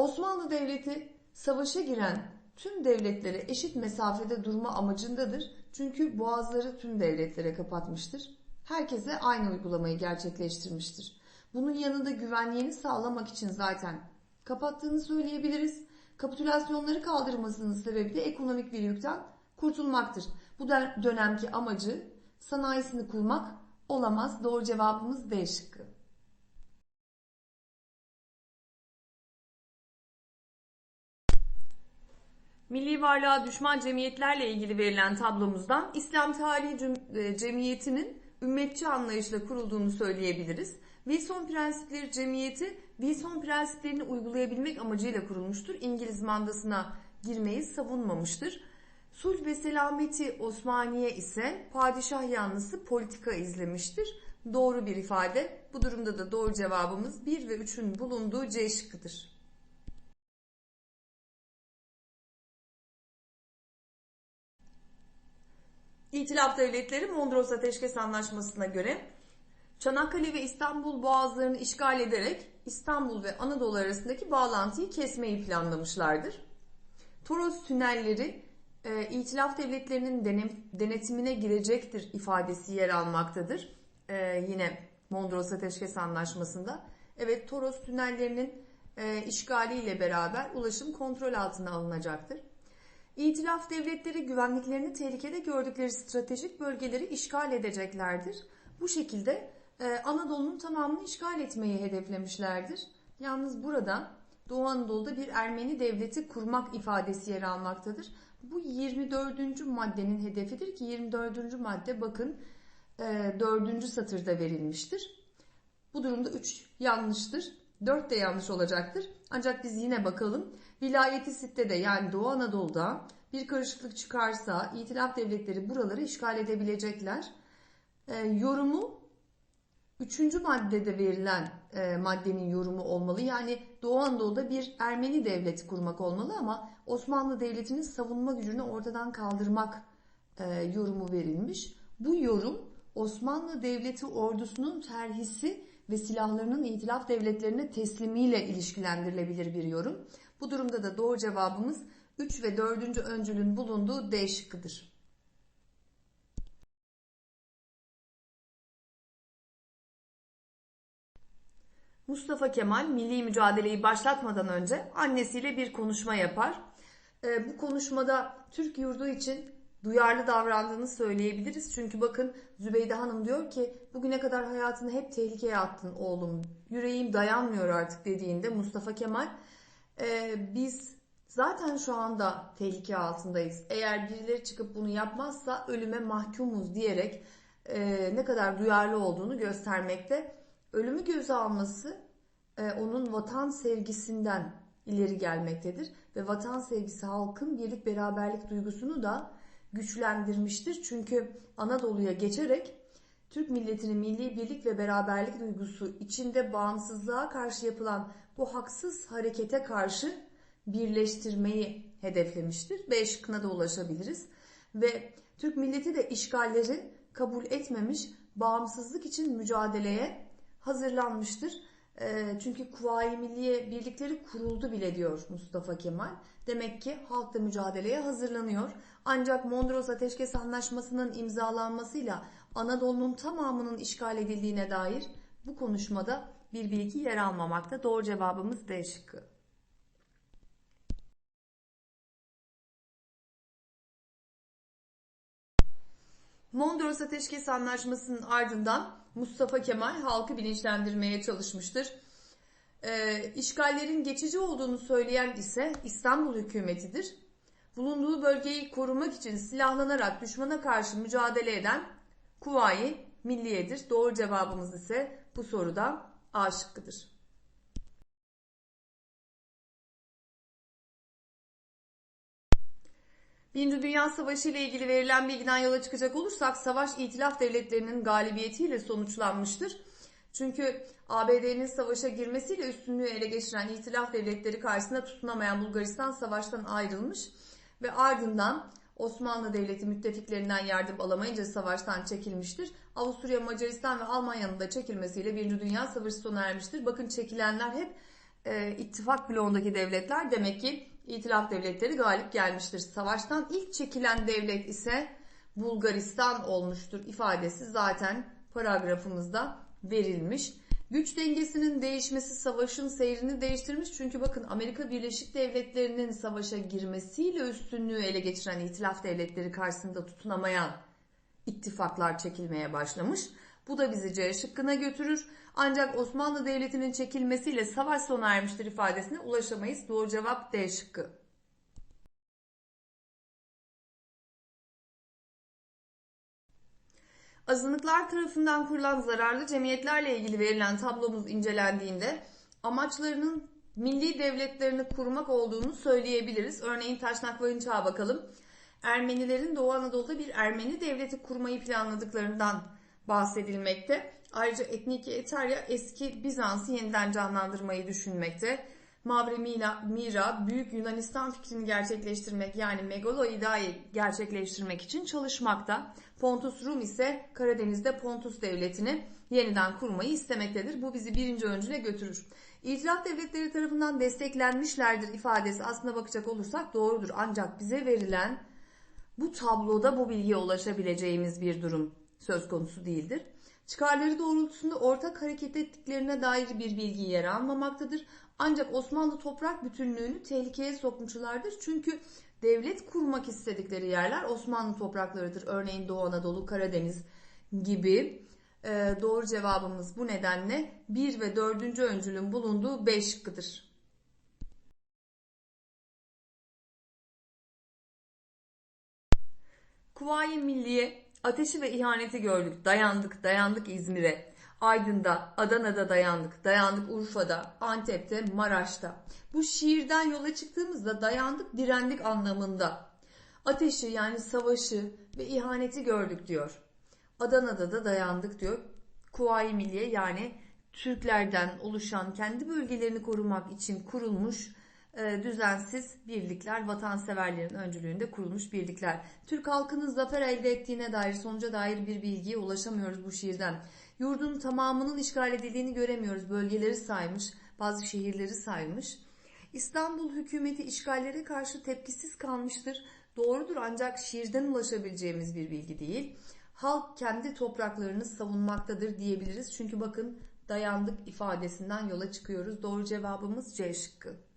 Osmanlı Devleti savaşa giren tüm devletlere eşit mesafede durma amacındadır. Çünkü boğazları tüm devletlere kapatmıştır. Herkese aynı uygulamayı gerçekleştirmiştir. Bunun yanında güvenliğini sağlamak için zaten kapattığını söyleyebiliriz. Kapitülasyonları kaldırmasının sebebi de ekonomik bir yükten kurtulmaktır. Bu dönemki amacı sanayisini kurmak olamaz. Doğru cevabımız D şıkkı. Milli varlığa düşman cemiyetlerle ilgili verilen tablomuzdan İslam Tarihi e, Cemiyeti'nin ümmetçi anlayışla kurulduğunu söyleyebiliriz. Wilson Prensipleri Cemiyeti, Wilson prensiplerini uygulayabilmek amacıyla kurulmuştur. İngiliz mandasına girmeyi savunmamıştır. Sulh ve Selameti Osmaniye ise padişah yanlısı politika izlemiştir. Doğru bir ifade. Bu durumda da doğru cevabımız 1 ve 3'ün bulunduğu C şıkkıdır. İtilaf Devletleri Mondros Ateşkes Anlaşması'na göre Çanakkale ve İstanbul boğazlarını işgal ederek İstanbul ve Anadolu arasındaki bağlantıyı kesmeyi planlamışlardır. Toros tünelleri e, İtilaf Devletleri'nin denem, denetimine girecektir ifadesi yer almaktadır. E, yine Mondros Ateşkes Anlaşması'nda. Evet Toros tünellerinin e, işgaliyle beraber ulaşım kontrol altına alınacaktır. İtilaf devletleri güvenliklerini tehlikede gördükleri stratejik bölgeleri işgal edeceklerdir. Bu şekilde e, Anadolu'nun tamamını işgal etmeyi hedeflemişlerdir. Yalnız burada Doğu Anadolu'da bir Ermeni devleti kurmak ifadesi yer almaktadır. Bu 24. maddenin hedefidir ki 24. madde bakın 4. E, satırda verilmiştir. Bu durumda 3 yanlıştır. 4 de yanlış olacaktır. Ancak biz yine bakalım. Vilayeti Sitte'de yani Doğu Anadolu'da bir karışıklık çıkarsa itilaf devletleri buraları işgal edebilecekler. E, yorumu üçüncü maddede verilen e, maddenin yorumu olmalı. Yani Doğu Anadolu'da bir Ermeni devleti kurmak olmalı ama Osmanlı Devleti'nin savunma gücünü ortadan kaldırmak e, yorumu verilmiş. Bu yorum Osmanlı Devleti ordusunun terhisi ve silahlarının itilaf devletlerine teslimiyle ilişkilendirilebilir bir yorum. Bu durumda da doğru cevabımız 3 ve 4. öncülün bulunduğu D şıkkıdır. Mustafa Kemal milli mücadeleyi başlatmadan önce annesiyle bir konuşma yapar. Ee, bu konuşmada Türk yurdu için duyarlı davrandığını söyleyebiliriz. Çünkü bakın Zübeyde Hanım diyor ki bugüne kadar hayatını hep tehlikeye attın oğlum. Yüreğim dayanmıyor artık dediğinde Mustafa Kemal e, biz zaten şu anda tehlike altındayız. Eğer birileri çıkıp bunu yapmazsa ölüme mahkumuz diyerek e, ne kadar duyarlı olduğunu göstermekte. Ölümü göze alması e, onun vatan sevgisinden ileri gelmektedir. Ve vatan sevgisi halkın birlik beraberlik duygusunu da güçlendirmiştir. Çünkü Anadolu'ya geçerek Türk milletinin milli birlik ve beraberlik duygusu içinde bağımsızlığa karşı yapılan bu haksız harekete karşı birleştirmeyi hedeflemiştir. B şıkkına da ulaşabiliriz. Ve Türk milleti de işgalleri kabul etmemiş, bağımsızlık için mücadeleye hazırlanmıştır. Ee, çünkü Kuvayi Milliye birlikleri kuruldu bile diyor Mustafa Kemal. Demek ki halk da mücadeleye hazırlanıyor. Ancak Mondros Ateşkes Anlaşması'nın imzalanmasıyla Anadolu'nun tamamının işgal edildiğine dair bu konuşmada bir bilgi yer almamakta. Doğru cevabımız D şıkkı. Mondros Ateşkes Anlaşması'nın ardından Mustafa Kemal halkı bilinçlendirmeye çalışmıştır. E, işgallerin geçici olduğunu söyleyen ise İstanbul hükümetidir. Bulunduğu bölgeyi korumak için silahlanarak düşmana karşı mücadele eden Kuvayi Milliye'dir. Doğru cevabımız ise bu soruda A şıkkıdır. Birinci Dünya Savaşı ile ilgili verilen bilgiden yola çıkacak olursak savaş itilaf devletlerinin galibiyetiyle sonuçlanmıştır. Çünkü ABD'nin savaşa girmesiyle üstünlüğü ele geçiren itilaf devletleri karşısında tutunamayan Bulgaristan savaştan ayrılmış ve ardından Osmanlı Devleti müttefiklerinden yardım alamayınca savaştan çekilmiştir. Avusturya, Macaristan ve Almanya'nın da çekilmesiyle Birinci Dünya Savaşı sona ermiştir. Bakın çekilenler hep e, ittifak bloğundaki devletler demek ki İtilaf devletleri galip gelmiştir. Savaştan ilk çekilen devlet ise Bulgaristan olmuştur ifadesi zaten paragrafımızda verilmiş. Güç dengesinin değişmesi savaşın seyrini değiştirmiş. Çünkü bakın Amerika Birleşik Devletleri'nin savaşa girmesiyle üstünlüğü ele geçiren itilaf devletleri karşısında tutunamayan ittifaklar çekilmeye başlamış. Bu da bizi C şıkkına götürür. Ancak Osmanlı Devleti'nin çekilmesiyle savaş sona ermiştir ifadesine ulaşamayız. Doğru cevap D şıkkı. Azınlıklar tarafından kurulan zararlı cemiyetlerle ilgili verilen tablomuz incelendiğinde amaçlarının milli devletlerini kurmak olduğunu söyleyebiliriz. Örneğin Taşnak Varınçak'a bakalım. Ermenilerin Doğu Anadolu'da bir Ermeni devleti kurmayı planladıklarından bahsedilmekte. Ayrıca etnik Eterya eski Bizans'ı yeniden canlandırmayı düşünmekte. Mavre Mira, Mira Büyük Yunanistan fikrini gerçekleştirmek yani Megaloida'yı gerçekleştirmek için çalışmakta. Pontus Rum ise Karadeniz'de Pontus Devleti'ni yeniden kurmayı istemektedir. Bu bizi birinci öncüle götürür. İtilaf devletleri tarafından desteklenmişlerdir ifadesi aslına bakacak olursak doğrudur. Ancak bize verilen bu tabloda bu bilgiye ulaşabileceğimiz bir durum söz konusu değildir. Çıkarları doğrultusunda ortak hareket ettiklerine dair bir bilgi yer almamaktadır. Ancak Osmanlı toprak bütünlüğünü tehlikeye sokmuşlardır. Çünkü devlet kurmak istedikleri yerler Osmanlı topraklarıdır. Örneğin Doğu Anadolu, Karadeniz gibi. Ee, doğru cevabımız bu nedenle 1 ve 4. öncülün bulunduğu B şıkkıdır. Kuvayi Milliye ateşi ve ihaneti gördük. Dayandık, dayandık İzmir'e. Aydın'da, Adana'da dayandık, dayandık Urfa'da, Antep'te, Maraş'ta. Bu şiirden yola çıktığımızda dayandık, direndik anlamında. Ateşi yani savaşı ve ihaneti gördük diyor. Adana'da da dayandık diyor. Kuvayi Milliye yani Türklerden oluşan kendi bölgelerini korumak için kurulmuş düzensiz birlikler, vatanseverlerin öncülüğünde kurulmuş birlikler. Türk halkının zafer elde ettiğine dair, sonuca dair bir bilgiye ulaşamıyoruz bu şiirden. Yurdun tamamının işgal edildiğini göremiyoruz. Bölgeleri saymış, bazı şehirleri saymış. İstanbul hükümeti işgallere karşı tepkisiz kalmıştır. Doğrudur ancak şiirden ulaşabileceğimiz bir bilgi değil. Halk kendi topraklarını savunmaktadır diyebiliriz. Çünkü bakın dayandık ifadesinden yola çıkıyoruz. Doğru cevabımız C şıkkı.